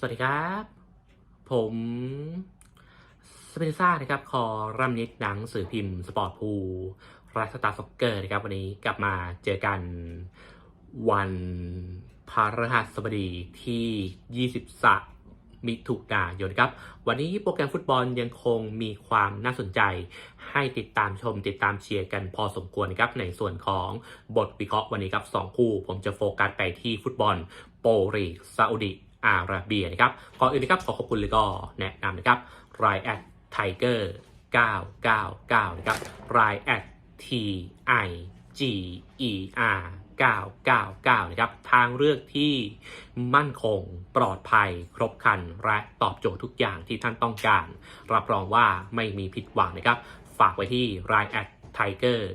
สวัสดีครับ ผมสเปนซ่านะครับคอรัมนิดหนังสือพิมพ์สปอร์ตพูรัสตาร์ซ็อกเกอร์นะครับ วันนี้กลับมาเจอกันวันพฤหัสบดีที่ 23 มิถุนายนครับ วันนี้โปรแกรมฟุตบอลยังคงมีความน่าสนใจ ให้ติดตามชมติดตามเชียร์กันพอสมควรครับ ในส่วนของบทวิเคราะห์วันนี้ครับสองคู่ ผมจะโฟกัสไปที่ฟุตบอลโปรลีกซาอุดิ อาระเบียนะครับก่อนอื่นนะครับขอขอบคุณเลยก็แนะนำนะครับรายแอดไทเกอร์999 นะครับรายแอด T I G E R 999 นะครับ ทางเลือกที่มั่นคงปลอดภัยครบครัน และตอบโจทย์ทุกอย่างที่ท่านต้องการ รับรองว่าไม่มีผิดหวังนะครับ ฝากไว้ที่รายแอด ไทเกอร์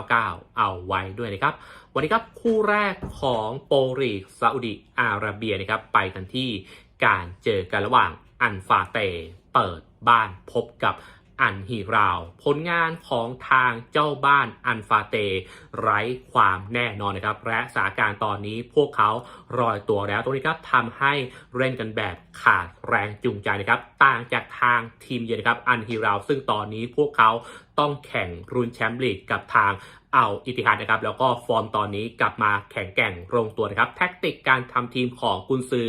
999 เอาไว้ด้วยนะครับ วันนี้ครับคู่แรกของโปรลีกซาอุดิอาระเบียนะครับ ไปกันที่การเจอกันระหว่างอันฟาเตเปิดบ้านพบกับ อันฮีราว ผลงานของทางเจ้าบ้านอันฟาเต ไร้ความแน่นอนนะครับ และสถานการณ์ตอนนี้พวกเขารอยตัวแล้วตรงนี้ครับทำให้เล่นกันแบบขาดแรงจูงใจนะครับ ต่างจากทางทีมเยือนนะครับอันฮีราว ซึ่งตอนนี้พวกเขาต้องแข่งรุนแชมป์ลีกกับทางเอาอิติฮัดนะครับ แล้วก็ฟอร์มตอนนี้กลับมาแข็งแกร่งลงตัวนะครับ แท็กติกการทำทีมของกุนซือ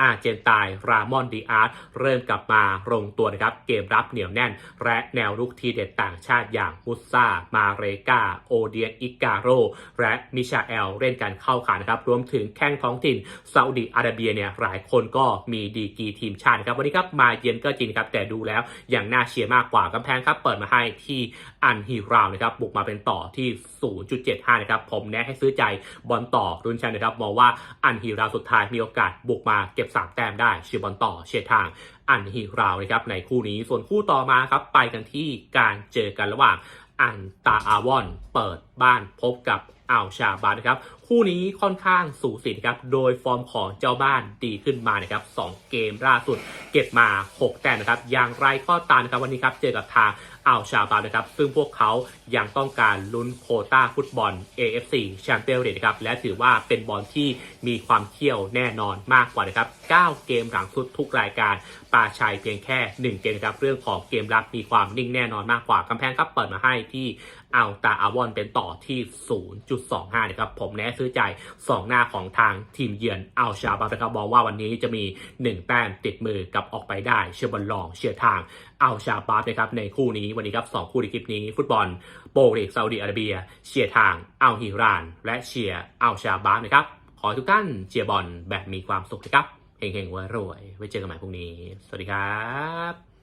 อาร์เจนตายรามอนดีอาร์ตเริ่มกลับมาลงตัวนะครับ เกมรับเหนียวแน่น และแนวลุกทีเด็ดต่างชาติอย่างมุสซามาเรกาโอเดียนอิกาโร และมิชาเอลเล่นกันเข้าขานะครับ รวมถึงแข้งท้องถิ่นซาอุดิอาระเบียเนี่ยหลายคนก็มีดีกีทีมชาติครับวันนี้ครับมาเยือนก็จริงครับ แต่ดูแล้วอย่างน่าเชียร์มากกว่ากำแพงครับเปิดมาให้ที่อันฮีราวนะครับบุกมาเป็นต่อที่ 0.75 นะครับผมแนะให้ซื้อใจบอลต่อรุนแชมป์นะครับมองว่าอันฮีราวสุดท้ายมีโอกาสบุกมาเก็บ3 แต้มได้เชียบอลต่อเชียทางอันฮีราวนะครับในคู่นี้ส่วนคู่ต่อมาครับไปกันที่การเจอกันระหว่างอันตาอาวอนเปิดบ้านพบกับอัลชาบานะครับ คู่นี้ค่อนข้างสูสีนะครับ โดยฟอร์มของเจ้าบ้านดีขึ้นมานะครับ2เกมล่าสุด เก็บมา 6 แต้มนะครับ อย่างไรก็ตามนะครับวันนี้ครับเจอกับทางอัลชาบานะครับ ซึ่งพวกเขายังต้องการลุ้นโคต้าฟุตบอล AFC แชมเปี้ยนลีกนะครับ และถือว่าเป็นบอลที่มีความเที่ยวแน่นอนมากกว่านะครับ 9 เกมหลังสุดทุกรายการปาชัยเพียงแค่ 1 เกมนะครับ เรื่องของเกมรับมีความนิ่งแน่นอนมากกว่ากำแพงครับเปิดมาให้ที่อัลตาอาวอนเป็นต่อที่0.25นะครับผมแนะซื้อใจ 2 หน้าของทางทีมเยือนอัลชาบานะครับมองว่าวันนี้จะมี 1 แต้มติดมือกับออกไปได้เชียร์บอลลองเชียร์ทางอัลชาบานะครับในคู่นี้วันนี้ครับ2คู่ในคลิปนี้ ฟุตบอลโปรลีกซาอุดิอาระเบีย เชียร์ทางอัลฮิราน และเชียร์อัลชาบานะครับขอให้ทุกท่านเชียร์บอลแบบมีความสุขนะครับเฮงๆรวยไว้เจอกันใหม่พรุ่งนี้ สวัสดีครับ